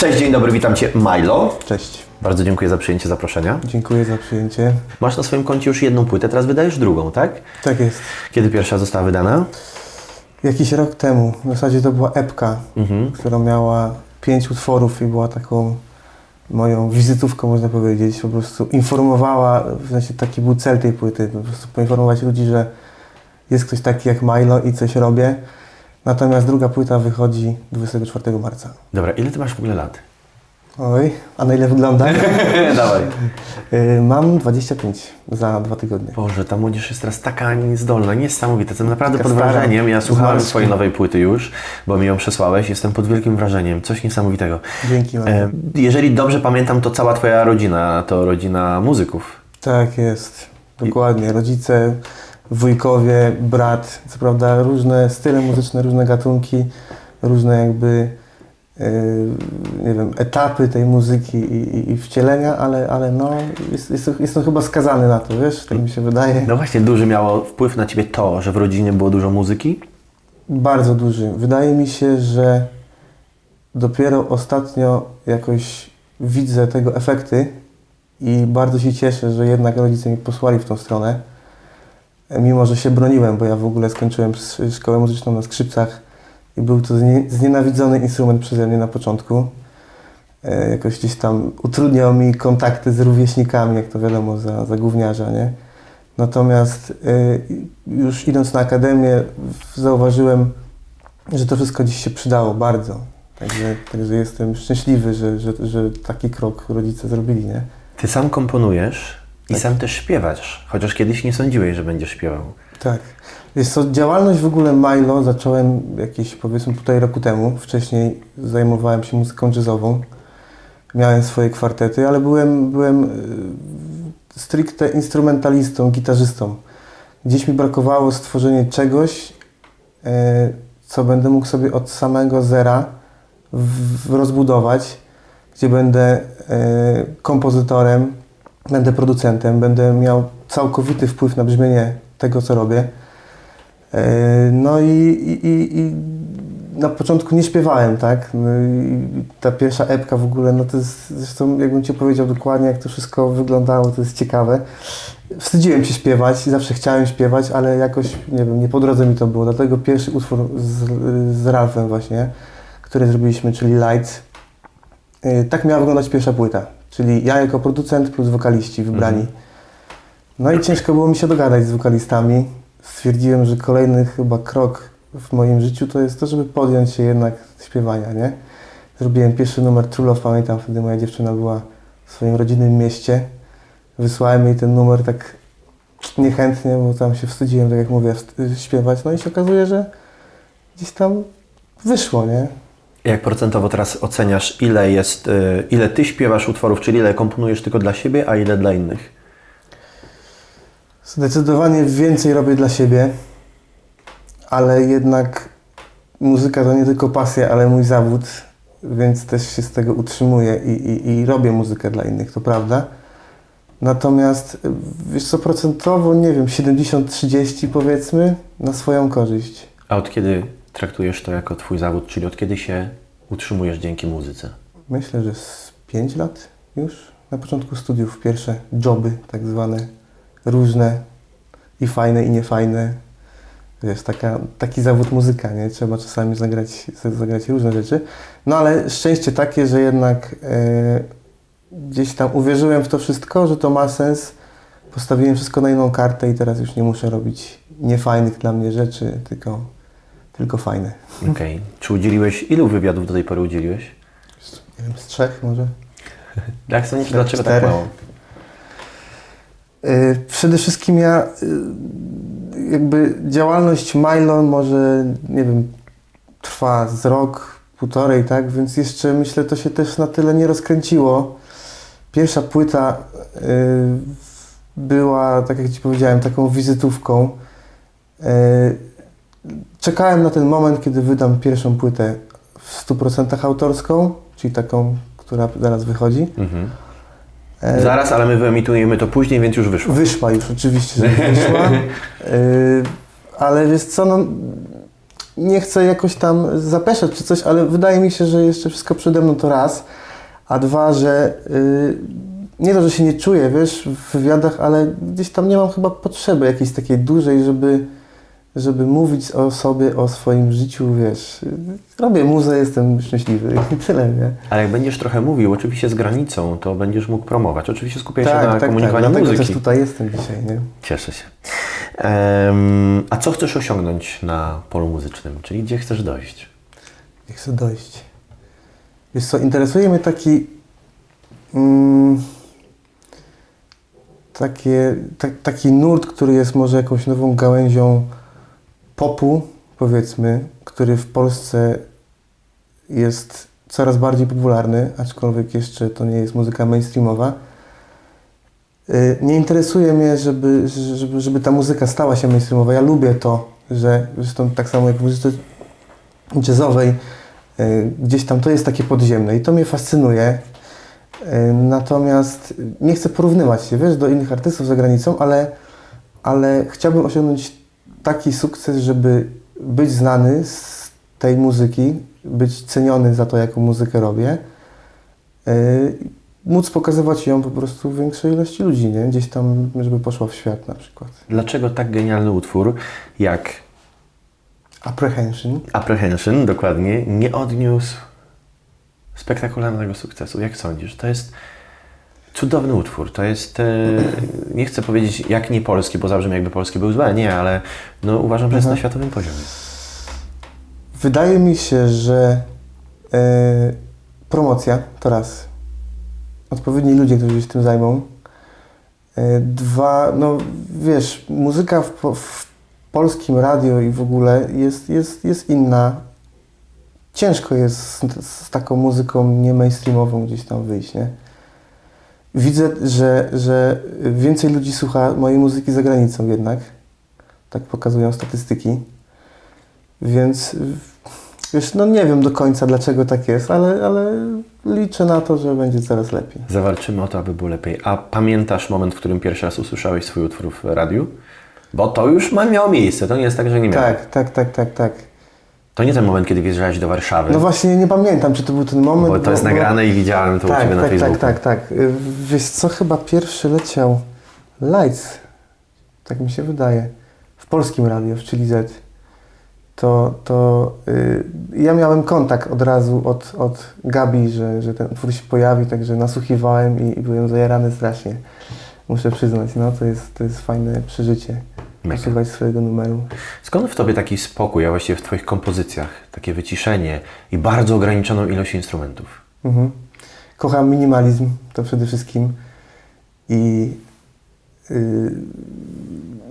Cześć, dzień dobry, witam Cię Milo. Cześć. Bardzo dziękuję za przyjęcie zaproszenia. Dziękuję za przyjęcie. Masz na swoim koncie już jedną płytę, teraz wydajesz drugą, tak? Tak jest. Kiedy pierwsza została wydana? Jakiś rok temu, w zasadzie to była epka, Mhm. która miała pięć utworów i była taką moją wizytówką, można powiedzieć. Po prostu informowała, w sensie taki był cel tej płyty, po prostu poinformować ludzi, że jest ktoś taki jak Milo i coś robię. Natomiast druga płyta wychodzi 24 marca. Dobra, ile Ty masz w ogóle lat? Oj, a na ile wygląda? Dawaj. Y, Mam 25 za dwa tygodnie. Boże, ta młodzież jest teraz taka niezdolna, niesamowita. Jestem naprawdę Taka pod stara. wrażeniem. Ja słuchałem swojej nowej płyty już, bo mi ją przesłałeś. Jestem pod wielkim wrażeniem. Coś niesamowitego. Dzięki Milo. E, jeżeli dobrze pamiętam, to cała Twoja rodzina to rodzina muzyków. Tak jest, dokładnie. Rodzice, wujkowie, brat, co prawda różne style muzyczne, różne gatunki, różne jakby, yy, nie wiem, etapy tej muzyki i, i, i wcielenia, ale, ale no, jest, jest, jestem chyba skazany na to, wiesz, tak mi się wydaje. No właśnie, duży miało wpływ na Ciebie to, że w rodzinie było dużo muzyki? Bardzo duży. Wydaje mi się, że dopiero ostatnio jakoś widzę tego efekty i bardzo się cieszę, że jednak rodzice mi posłali w tą stronę. Mimo, że się broniłem, bo ja w ogóle skończyłem szkołę muzyczną na skrzypcach i był to znie, znienawidzony instrument przeze mnie na początku. E, jakoś gdzieś tam utrudniał mi kontakty z rówieśnikami, jak to wiadomo, za, za gówniarza, nie? Natomiast y, już idąc na akademię zauważyłem, że to wszystko dziś się przydało bardzo. Także, także jestem szczęśliwy, że, że, że taki krok rodzice zrobili, nie? Ty sam komponujesz i Tak. sam też śpiewasz, chociaż kiedyś nie sądziłeś, że będziesz śpiewał. Tak. Jest to działalność w ogóle Milo zacząłem jakieś powiedzmy półtorej roku temu. Wcześniej zajmowałem się muzyką jazzową. Miałem swoje kwartety, ale byłem, byłem y, stricte instrumentalistą, gitarzystą. Gdzieś mi brakowało stworzenia czegoś, y, co będę mógł sobie od samego zera rozbudować, gdzie będę y, kompozytorem, będę producentem, będę miał całkowity wpływ na brzmienie tego, co robię. E, No i, i, i, na początku nie śpiewałem, tak? No ta pierwsza epka w ogóle, no to jest, zresztą jakbym Ci powiedział dokładnie, jak to wszystko wyglądało, to jest ciekawe. Wstydziłem się śpiewać, zawsze chciałem śpiewać, ale jakoś, nie wiem, nie po drodze mi to było. Dlatego pierwszy utwór z, z Ralfem właśnie, który zrobiliśmy, czyli Lights, e, tak miała wyglądać pierwsza płyta. Czyli ja jako producent plus wokaliści wybrani. No i ciężko było mi się dogadać z wokalistami. Stwierdziłem, że kolejny chyba krok w moim życiu to jest to, żeby podjąć się jednak śpiewania, nie? Zrobiłem pierwszy numer True Love, pamiętam, wtedy moja dziewczyna była w swoim rodzinnym mieście. Wysłałem jej ten numer tak niechętnie, bo tam się wstydziłem, tak jak mówię, śpiewać. No i się okazuje, że gdzieś tam wyszło, nie? Jak procentowo teraz oceniasz, ile jest, y, ile Ty śpiewasz utworów, czyli ile komponujesz tylko dla siebie, a ile dla innych? Zdecydowanie więcej robię dla siebie, ale jednak muzyka to nie tylko pasja, ale mój zawód, więc też się z tego utrzymuję i, i, i robię muzykę dla innych, to prawda. Natomiast wiesz co, procentowo, nie wiem, 70-30 powiedzmy, na swoją korzyść. A od kiedy traktujesz to jako Twój zawód, czyli od kiedy się utrzymujesz dzięki muzyce? Myślę, że z 5 lat już. Na początku studiów pierwsze joby, tak zwane, różne i fajne i niefajne. Wiesz, taka, taki zawód muzyka, nie? Trzeba czasami zagrać, zagrać różne rzeczy. No ale szczęście takie, że jednak e, gdzieś tam uwierzyłem w to wszystko, że to ma sens. Postawiłem wszystko na jedną kartę i teraz już nie muszę robić niefajnych dla mnie rzeczy, tylko, tylko fajne. Okej. Czy udzieliłeś, ilu wywiadów do tej pory udzieliłeś? Nie wiem, z trzech może? Jak sądzisz, dlaczego tak Cztery. mało? Y, Przede wszystkim ja y, jakby działalność Milo może, nie wiem, trwa z rok, półtorej, tak? Więc jeszcze myślę, to się też na tyle nie rozkręciło. Pierwsza płyta y, była, tak jak Ci powiedziałem, taką wizytówką. Czekałem na ten moment, kiedy wydam pierwszą płytę w 100% autorską, czyli taką, która zaraz wychodzi. Mhm. E, Zaraz, ale my wyemitujemy to później, więc już wyszło. Wyszła już, oczywiście, że wyszła. Yy, ale wiesz co, no, nie chcę jakoś tam zapeszać czy coś, ale wydaje mi się, że jeszcze wszystko przede mną to raz, a dwa, że y, nie to, że się nie czuję, wiesz, w wywiadach, ale gdzieś tam nie mam chyba potrzeby jakiejś takiej dużej, żeby, żeby mówić o sobie, o swoim życiu, wiesz. Robię muzę, jestem szczęśliwy i tyle, nie? Ale jak będziesz trochę mówił, oczywiście z granicą, to będziesz mógł promować. Oczywiście skupiaj się na komunikowaniu Tak, Dlatego muzyki. też tutaj jestem dzisiaj, nie? Cieszę się. Em, a co chcesz osiągnąć na polu muzycznym? Czyli gdzie chcesz dojść? Jak chcę dojść? Wiesz co, interesuje mnie taki... Mm, takie, ta, taki nurt, który jest może jakąś nową gałęzią popu, powiedzmy, który w Polsce jest coraz bardziej popularny, aczkolwiek jeszcze to nie jest muzyka mainstreamowa. Y, Nie interesuje mnie, żeby, żeby, żeby ta muzyka stała się mainstreamowa. Ja lubię to, że zresztą tak samo jak w muzyce jazzowej, y, gdzieś tam to jest takie podziemne i to mnie fascynuje. Y, Natomiast nie chcę porównywać się, wiesz, do innych artystów za granicą, ale, ale chciałbym osiągnąć taki sukces, żeby być znany z tej muzyki, być ceniony za to, jaką muzykę robię, y, móc pokazywać ją po prostu większej ilości ludzi, nie? Gdzieś tam, żeby poszła w świat na przykład. Dlaczego tak genialny utwór jak Apprehension. Apprehension, dokładnie, nie odniósł spektakularnego sukcesu? Jak sądzisz? To jest cudowny utwór. To jest, e, nie chcę powiedzieć jak nie polski, bo zabrzmi jakby polski był zły, nie, ale no, uważam, że jest na światowym poziomie. Wydaje mi się, że e, promocja to raz. Odpowiedni ludzie, którzy się tym zajmą. E, dwa, no wiesz, muzyka w, w polskim radio i w ogóle jest, jest, jest inna. Ciężko jest z, z taką muzyką nie mainstreamową gdzieś tam wyjść, nie? Widzę, że, że więcej ludzi słucha mojej muzyki za granicą jednak. Tak pokazują statystyki. Więc wiesz, no nie wiem do końca dlaczego tak jest, ale, ale liczę na to, że będzie coraz lepiej. Zawalczymy o to, aby było lepiej. A pamiętasz moment, w którym pierwszy raz usłyszałeś swój utwór w radiu? Bo to już ma, miało miejsce, to nie jest tak, że nie miało. Tak, tak, tak, tak, tak. To nie ten moment, kiedy wjeżdżałeś do Warszawy, No właśnie nie pamiętam, czy to był ten moment. bo to jest nagrane i widziałem to u tak, Ciebie na tak, Facebooku. tak, tak, tak. Wiesz co, chyba pierwszy leciał Lights, tak mi się wydaje, w polskim radio, w Chili Z. To, to y, ja miałem kontakt od razu od, od Gabi, że, że ten utwór się pojawi, także nasłuchiwałem i, i byłem zajarany strasznie. Muszę przyznać, no to jest, to jest fajne przeżycie. Posłuchać swojego numeru. Skąd w Tobie taki spokój, a właściwie w Twoich kompozycjach, takie wyciszenie i bardzo ograniczoną ilość instrumentów? Mhm. Kocham minimalizm, to przede wszystkim. I yy,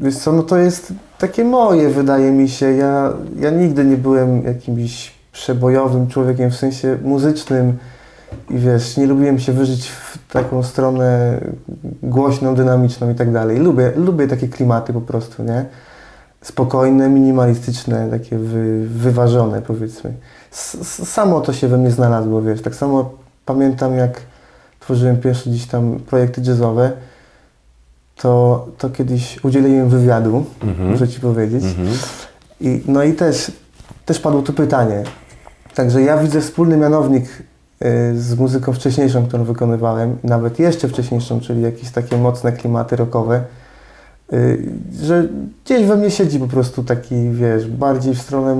wiesz co, no to jest takie moje, wydaje mi się. Ja, ja nigdy nie byłem jakimś przebojowym człowiekiem w sensie muzycznym i wiesz, nie lubiłem się wyżyć w taką stronę głośną, dynamiczną i tak dalej. Lubię, lubię takie klimaty po prostu, nie? Spokojne, minimalistyczne, takie wy, wyważone powiedzmy. S- samo to się we mnie znalazło, wiesz. Tak samo pamiętam jak tworzyłem pierwsze gdzieś tam projekty jazzowe, to, to kiedyś udzieliłem wywiadu, Mhm. muszę Ci powiedzieć. Mhm. I, no i też, też padło tu pytanie. Także ja widzę wspólny mianownik z muzyką wcześniejszą, którą wykonywałem, nawet jeszcze wcześniejszą, czyli jakieś takie mocne klimaty rockowe, y, że gdzieś we mnie siedzi po prostu taki, wiesz, bardziej w stronę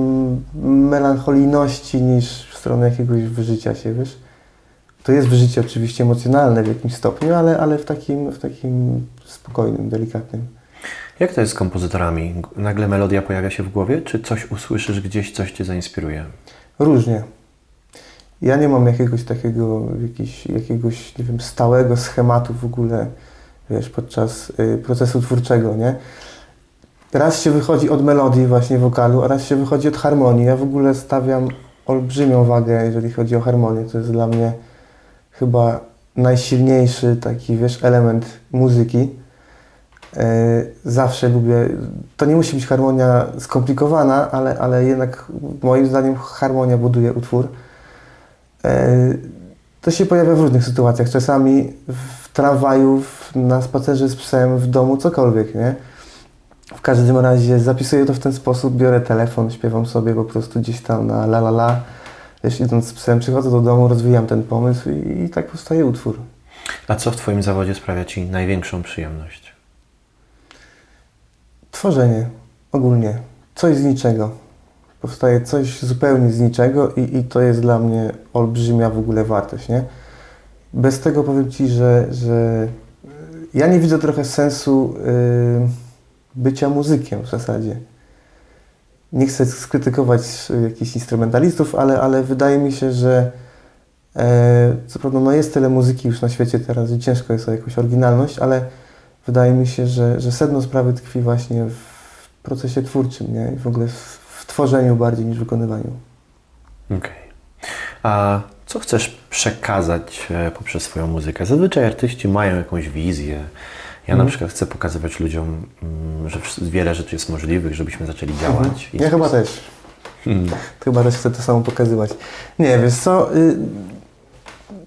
melancholijności niż w stronę jakiegoś wyżycia się, wiesz. To jest wyżycie oczywiście emocjonalne w jakimś stopniu, ale, ale w, takim, w takim spokojnym, delikatnym. Jak to jest z kompozytorami? Nagle melodia pojawia się w głowie, czy coś usłyszysz gdzieś, coś Cię zainspiruje? Różnie. Ja nie mam jakiegoś takiego, jakiś, jakiegoś, nie wiem, stałego schematu w ogóle, wiesz, podczas y, procesu twórczego, nie? Raz się wychodzi od melodii właśnie wokalu, a raz się wychodzi od harmonii. Ja w ogóle stawiam olbrzymią wagę, jeżeli chodzi o harmonię. To jest dla mnie chyba najsilniejszy taki, wiesz, element muzyki. E, Zawsze lubię, to nie musi być harmonia skomplikowana, ale, ale jednak moim zdaniem harmonia buduje utwór. E, To się pojawia w różnych sytuacjach, czasami w tramwaju, na spacerze z psem, w domu, cokolwiek, nie? W każdym razie zapisuję to w ten sposób, biorę telefon, śpiewam sobie po prostu gdzieś tam na la la la. Wiesz, idąc z psem, przychodzę do domu, rozwijam ten pomysł i, i tak powstaje utwór. A co w Twoim zawodzie sprawia Ci największą przyjemność? Tworzenie, ogólnie. Coś z niczego. Powstaje coś zupełnie z niczego i, i to jest dla mnie olbrzymia w ogóle wartość, nie? Bez tego powiem Ci, że, że ja nie widzę trochę sensu y, bycia muzykiem w zasadzie. Nie chcę skrytykować y, jakichś instrumentalistów, ale, ale wydaje mi się, że e, co prawda no jest tyle muzyki już na świecie teraz, że ciężko jest o jakąś oryginalność, ale wydaje mi się, że, że sedno sprawy tkwi właśnie w procesie twórczym, nie? I w ogóle w tworzeniu bardziej niż wykonywaniu. Okej. A co chcesz przekazać e, poprzez swoją muzykę? Zazwyczaj artyści mają jakąś wizję. Ja na przykład chcę pokazywać ludziom, mm, że wiele rzeczy jest możliwych, żebyśmy zaczęli działać. I- Ja chyba też. Hmm. Chyba też chcę to samo pokazywać. Nie, wiesz co, y,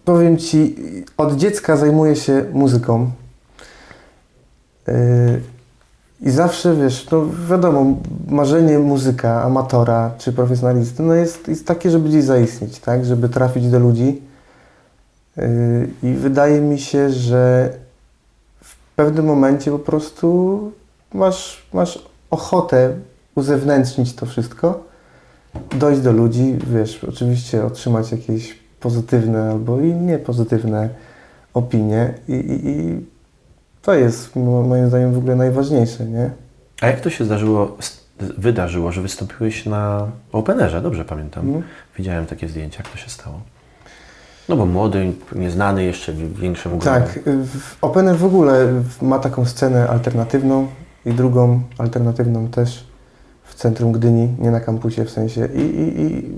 powiem Ci, od dziecka zajmuję się muzyką. Y, I zawsze, wiesz, no wiadomo, marzenie muzyka, amatora czy profesjonalisty, no jest, jest takie, żeby gdzieś zaistnieć, tak? Żeby trafić do ludzi. Y, I wydaje mi się, że w pewnym momencie po prostu masz, masz ochotę uzewnętrznić to wszystko dojść do ludzi, wiesz, oczywiście otrzymać jakieś pozytywne albo i niepozytywne opinie i, i, i to jest mo- moim zdaniem w ogóle najważniejsze, nie? A jak to się zdarzyło, wydarzyło, że wystąpiłeś na Openerze? Dobrze pamiętam. Mhm. Widziałem takie zdjęcia. Jak to się stało? No bo młody, nieznany jeszcze w większym gronie. Tak, Opener w ogóle ma taką scenę alternatywną i drugą alternatywną też w centrum Gdyni, nie na kampusie w sensie. I, i, i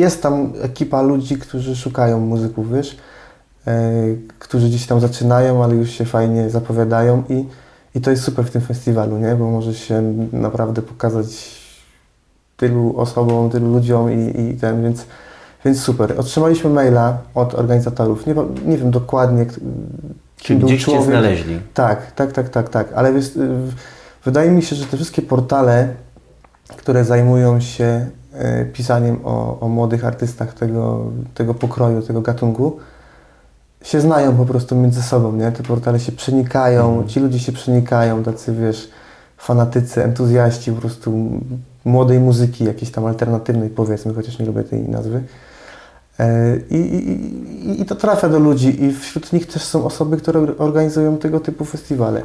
jest tam ekipa ludzi, którzy szukają muzyków, wiesz, którzy gdzieś tam zaczynają, ale już się fajnie zapowiadają i, i to jest super w tym festiwalu, nie? Bo możesz się naprawdę pokazać tylu osobom, tylu ludziom i, i ten, więc, więc super. Otrzymaliśmy maila od organizatorów, nie, nie wiem dokładnie, kim był gdzieś człowiek. znaleźli. Tak, tak, tak, tak, tak. Ale wiesz, y, wydaje mi się, że te wszystkie portale, które zajmują się e, pisaniem o, o młodych artystach tego, tego pokroju, tego gatunku, się znają po prostu między sobą, nie? Te portale się przenikają, ci ludzie się przenikają, tacy wiesz, fanatycy, entuzjaści po prostu młodej muzyki, jakiejś tam alternatywnej powiedzmy, chociaż nie lubię tej nazwy. E, I, i, i, I to trafia do ludzi i wśród nich też są osoby, które organizują tego typu festiwale.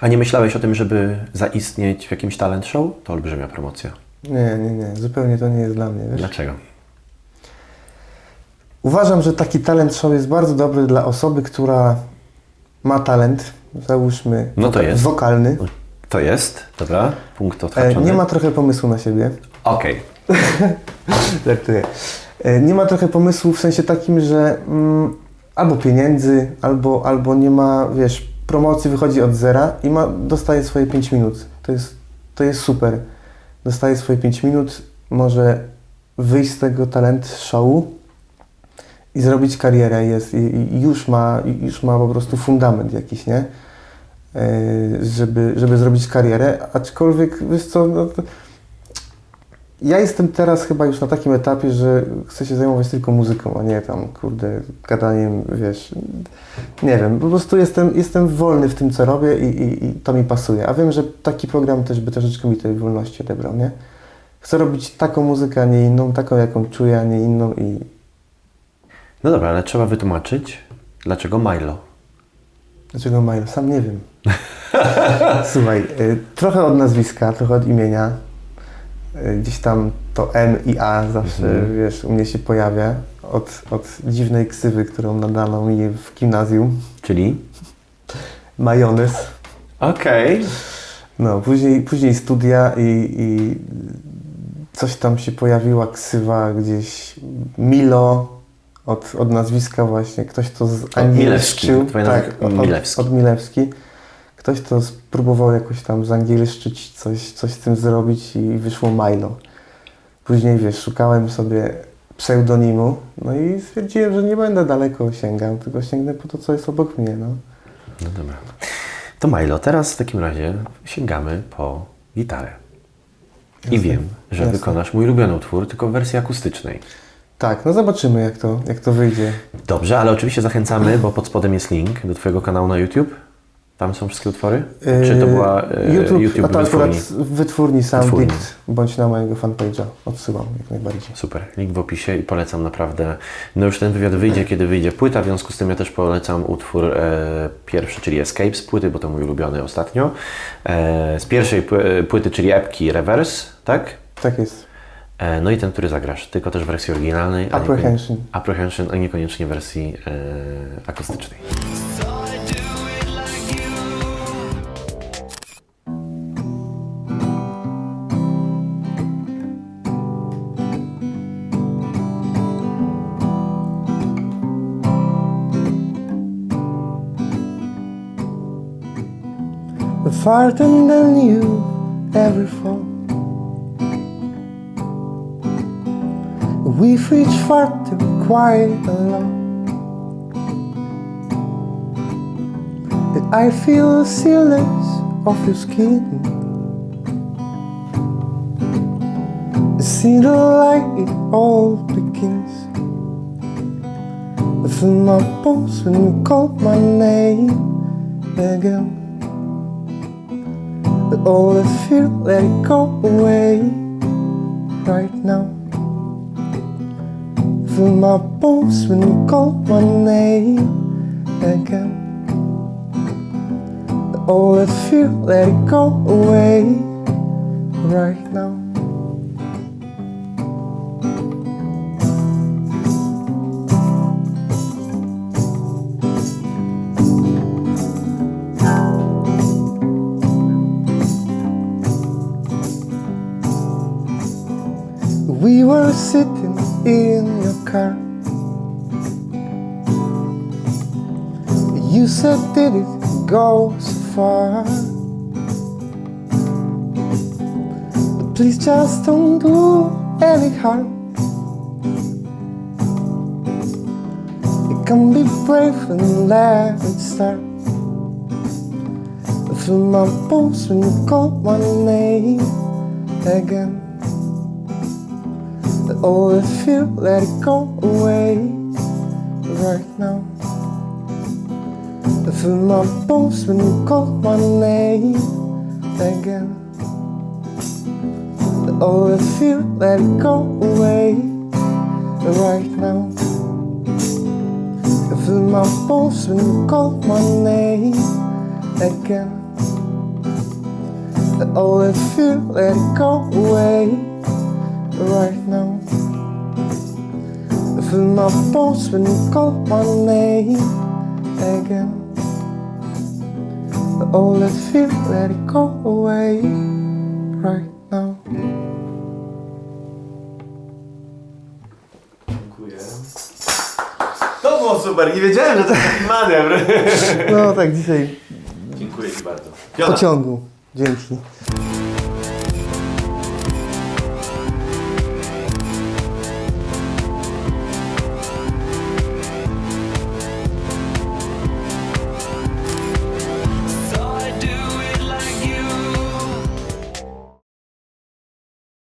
A nie myślałeś o tym, żeby zaistnieć w jakimś talent show? To olbrzymia promocja. Nie, nie, nie, zupełnie to nie jest dla mnie. Wiesz? Dlaczego? Uważam, że taki talent show jest bardzo dobry dla osoby, która ma talent, załóżmy No to jest. wokalny, To jest, dobra, punkt e, odhaczony. nie ma trochę pomysłu na siebie. Okej. Żartuję. E, Nie ma trochę pomysłu w sensie takim, że mm, albo pieniędzy, albo, albo nie ma, wiesz, promocji wychodzi od zera i ma, dostaje swoje 5 minut. To jest, to jest super. Dostaje swoje 5 minut, może wyjść z tego talent showu i zrobić karierę jest, i, i już, ma, już ma po prostu fundament jakiś, nie? E, żeby, żeby zrobić karierę, aczkolwiek, wiesz co, no ja jestem teraz chyba już na takim etapie, że chcę się zajmować tylko muzyką, a nie tam, kurde, gadaniem, wiesz. Nie wiem, po prostu jestem, jestem wolny w tym, co robię i, i, i to mi pasuje. A wiem, że taki program też by troszeczkę mi tej wolności odebrał, nie? Chcę robić taką muzykę, a nie inną, taką, jaką czuję, a nie inną i No dobra, ale trzeba wytłumaczyć, dlaczego Milo. dlaczego mail? Sam nie wiem. Słuchaj, y, trochę od nazwiska, trochę od imienia. Y, Gdzieś tam to M i A zawsze, Mhm. wiesz, u mnie się pojawia. Od, od dziwnej ksywy, którą nadano mi w gimnazjum. Czyli? Majonez. Okej. No, później, później studia i, i coś tam się pojawiła ksywa gdzieś Milo od, od nazwiska właśnie. Ktoś to Milewski. zangielszczył. Twoje Tak, od, Milewski. od Milewski. Ktoś to spróbował jakoś tam zangielszczyć, coś, coś z tym zrobić i wyszło Milo. Później, wiesz, szukałem sobie pseudonimu, no i stwierdziłem, że nie będę daleko sięgał, tylko sięgnę po to, co jest obok mnie, no. No dobra. To Milo, teraz w takim razie sięgamy po gitarę. I wiem, że jasne. wykonasz mój ulubiony utwór, tylko w wersji akustycznej. Tak, no zobaczymy jak to, jak to wyjdzie. Dobrze, ale oczywiście zachęcamy, bo pod spodem jest link do Twojego kanału na YouTube. Tam są wszystkie utwory? Czy to była e, YouTube, YouTube, a to akurat wytwórni? w wytwórni Sounddict, bądź na mojego fanpage'a. Odsyłam jak najbardziej. Super, link w opisie i polecam naprawdę. No już ten wywiad wyjdzie, kiedy wyjdzie płyta, w związku z tym ja też polecam utwór e, pierwszy, czyli Escape z płyty, bo to mój ulubiony ostatnio. E, z pierwszej pły- płyty, czyli epki Reverse, tak? Tak jest. E, no i ten, który zagrasz, tylko też w wersji oryginalnej. a Apprehension. niekonie- Apprehension, a niekoniecznie w wersji e, akustycznej. farther than you ever fall. We've reached far too quiet alone. And I feel the stillness of your skin. I See the light, it all begins. I feel my pulse when you call my name again. But all the fear, let it go away right now. Feel my bones when you call my name again. All the fear, let it go away right now. We were sitting in car. You said, Did it go so far? Please just don't do any harm. You can be brave and let it start. I feel my bones when you call my name again. All the fear, let it go away right now. I feel my bones when you call my name again. All the fear, let it go away right now. I feel my bones when you call my name again. All the fear, let it go away right now. Feel my when you call my name again. Let it go away right now. Dziękuję. To było super, nie wiedziałem, że to taki manewr. No tak dzisiaj Dziękuję Ci bardzo. pociągu. Dzięki.